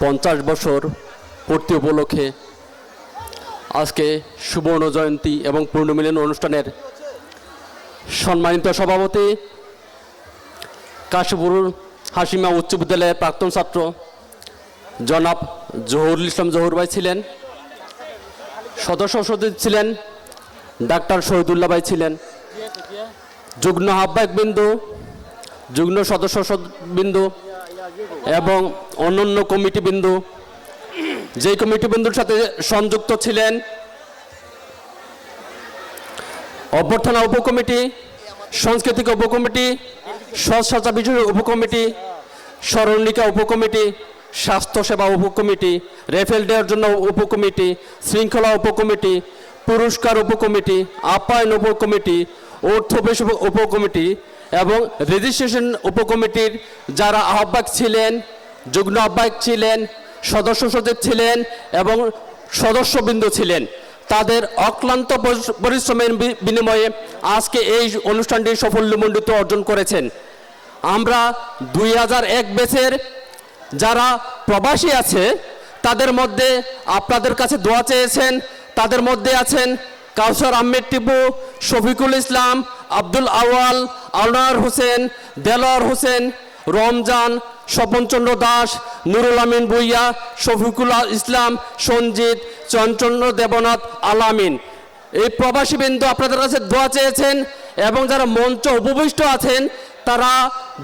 পঞ্চাশ বছর পূর্তি উপলক্ষে আজকে সুবর্ণ জয়ন্তী এবং পূর্ণমিলন অনুষ্ঠানের সম্মানিত সভাপতি কাশীপুর হাসিমা উচ্চ বিদ্যালয়ের প্রাক্তন ছাত্র জনাব জহুরুল ইসলাম জহুর ভাই ছিলেন, সদস্য সচিব ছিলেন, ডাক্তার শহীদুল্লাহ ভাই ছিলেন, যুগ্ম আহ্বায়ক বিন্দু, যুগ্ম সদস্য সদ- বিন্দু এবং অন্যান্য কমিটি বিন্দু যেই কমিটি বিন্দুর সাথে সংযুক্ত ছিলেন অভ্যর্থনা উপকমিটি, সাংস্কৃতিক উপকমিটি সৎসাচা বিষয় উপকমিটি স্মরণিকা উপকমিটি স্বাস্থ্যসেবা উপকমিটি, রেফেল দেওয়ার জন্য উপকমিটি, শৃঙ্খলা উপকমিটি, পুরস্কার উপকমিটি, আপ্যায়ন উপকমিটি, অর্থ উপকমিটি এবং রেজিস্ট্রেশন উপকমিটির যারা আহ্বায়ক ছিলেন, যুগ্ম আহ্বায়ক ছিলেন, সদস্য সচিব ছিলেন এবং সদস্যবৃন্দ ছিলেন, তাদের অক্লান্ত পরিশ্রমের বিনিময়ে আজকে এই অনুষ্ঠানটি সাফল্যমণ্ডিত অর্জন করেছেন। আমরা দুই হাজার এক বেচের যারা প্রবাসী আছে, তাদের মধ্যে আপনাদের কাছে দোয়া চেয়েছেন, তাদের মধ্যে আছেন কাউসার আহমেদ টিপু, শফিকুল ইসলাম আব্দুল আওয়াল আনোয়ার হোসেন, দেলোয়ার হোসেন, রমজান, স্বপনচন্দ্র দাস, নুরুল আমিন ভুইয়া, শফিকুল ইসলাম, সঞ্জিত, চঞ্চন্দ্র দেবনাথ আলামিন। এই প্রবাসী বিন্দু আপনাদের কাছে দোয়া চেয়েছেন এবং যারা মঞ্চ উপবিষ্ট আছেন, তারা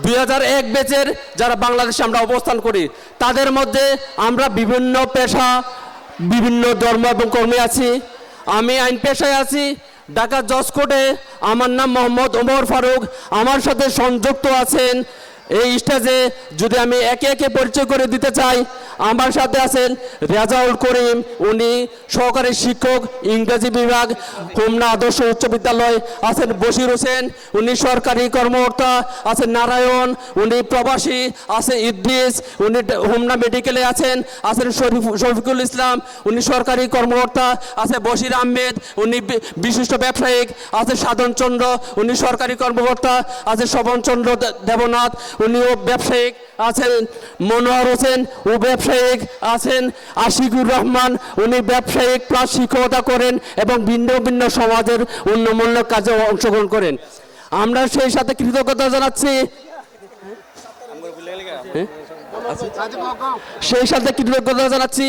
দুই এক বেচের যারা বাংলাদেশে আমরা অবস্থান করি, তাদের মধ্যে আমরা বিভিন্ন পেশা, বিভিন্ন ধর্ম এবং কর্মী আছি। আমি আইন পেশায় আছি, ঢাকা জজ কোর্টে আমার নাম মোহাম্মদ ওমর ফারুক। আমার সাথে সংযুক্ত আছেন এই স্টেজে যদি আমি একে একে পরিচয় করে দিতে চাই, আমার সাথে আছেন রেজাউল করিম। উনি সহকারী শিক্ষক, ইংরেজি বিভাগ হোমনা আদর্শ উচ্চ বিদ্যালয় আছেন বশির হোসেন। উনি সরকারি কর্মকর্তা আছেন নারায়ণ। উনি প্রবাসী আছে ইদ্রিস। উনি হোমনা মেডিকেলে আছেন আছেন শরীফ শফিকুল ইসলাম। উনি সরকারি কর্মকর্তা আছে বশির আহমেদ। উনি বিশিষ্ট ব্যবসায়িক আছে সাধন চন্দ্র উনি সরকারি কর্মকর্তা আছে শবনচন্দ্র দে- দেবনাথ। উনিও ব্যবসায়িক আছেন মনোহর হোসেন ও ব্যবসায়িক আছেন আশিকুর রহমান উনি ব্যবসায়িক প্লাস শিক্ষকতা করেন এবং ভিন্ন ভিন্ন সমাজের উন্নয়নমূলক কাজে অংশগ্রহণ করেন। আমরা সেই সাথে কৃতজ্ঞতা জানাচ্ছি। হ্যাঁ? সেই সাথে কৃতজ্ঞতা জানাচ্ছি।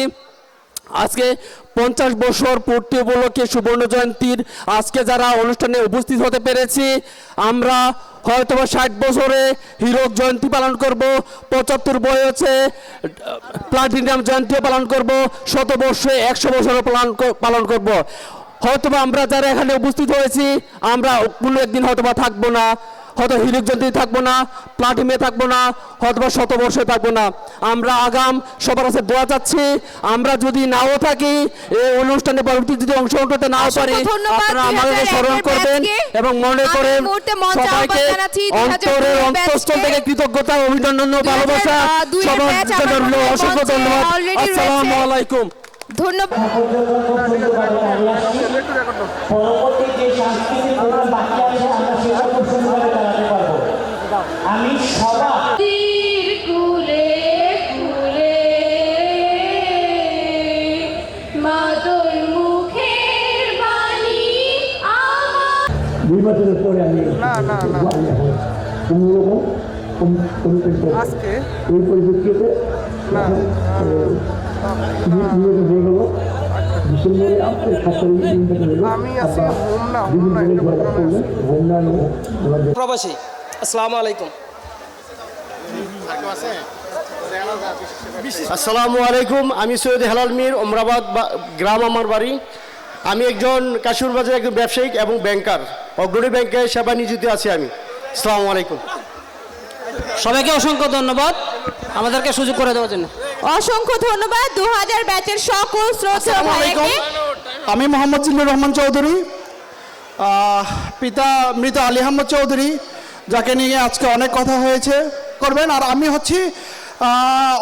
আজকে পঞ্চাশ বছর পূর্তি উপলক্ষে সুবর্ণ জয়ন্তীর আজকে যারা অনুষ্ঠানে উপস্থিত হতে পেরেছি, আমরা হয়তো বা ষাট বছরে হিরক জয়ন্তী পালন করব, পঁচাত্তর বয়সে প্লাটিনাম জয়ন্তীও পালন করব, শত বর্ষে একশো বছরও পালন পালন করব। হয়তোবা আমরা যারা এখানে উপস্থিত হয়েছি, আমরা কোনো একদিন হয়তোবা থাকব না। হয়তো হিরক জয়ন্তী থাকব না প্লাটিমে থাকব না হয়তোবা শতবর্ষে থাকব না। আমরা আগাম সবার কাছে দোয়া চাচ্ছি আমরা যদি নাও থাকি এই অনুষ্ঠানে পরবর্তী যদি অংশগ্রহণ করতে নাও পারি আপনারা 2001 আমাদেরকে স্মরণ করবেন এবং মনে করেন সবাইকে আহ্বান জানাচ্ছি 2002 অন্তরের অন্তঃস্থল থেকে কৃতজ্ঞতা অভিনন্দন ও ভালোবাসা। সবার অসংখ্য ধন্যবাদ। আসসালামু আলাইকুম। ধন্যবাদ। পরবর্তী যে সাংস্কৃতিক প্রোগ্রাম বাকি আছে আমরা সেটা খুব সুন্দরভাবে চালাতে পারব। আমি আমার দুই বছরের পরে আমি না না না। অন্যরকম আজকে? ওই পরিপ্রেক্ষিতে নিয়োগ হয়ে প্রবাসী আসসালামু আলাইকুম। আসসালামু আলাইকুম আমি সৈয়দ হেলাল মির ওমরাবাদ বা- গ্রাম আমার বাড়ি। আমি একজন কাশুর বাজার একজন ব্যবসায়িক এবং ব্যাংকার। অগ্রণী ব্যাংকে সেবা নিয়োজিত আছি আমি। আসসালামু আলাইকুম। সবাইকে অসংখ্য ধন্যবাদ। আমাদেরকে সুযোগ করে দেওয়ার জন্য। অসংখ্য ধন্যবাদ। দু হাজার ব্যাচের সকল শ্রোতা ভাইকে আমি মোহাম্মদ জিল্লুর রহমান চৌধুরী। আহ, পিতা মৃত আলী আহমদ চৌধুরী যাকে নিয়ে আজকে অনেক কথা হয়েছে করবেন। আর আমি হচ্ছি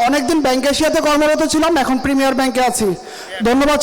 অনেকদিন ব্যাংকের সাথে কর্মরত ছিলাম এখন প্রিমিয়ার ব্যাংকে আছি। ধন্যবাদ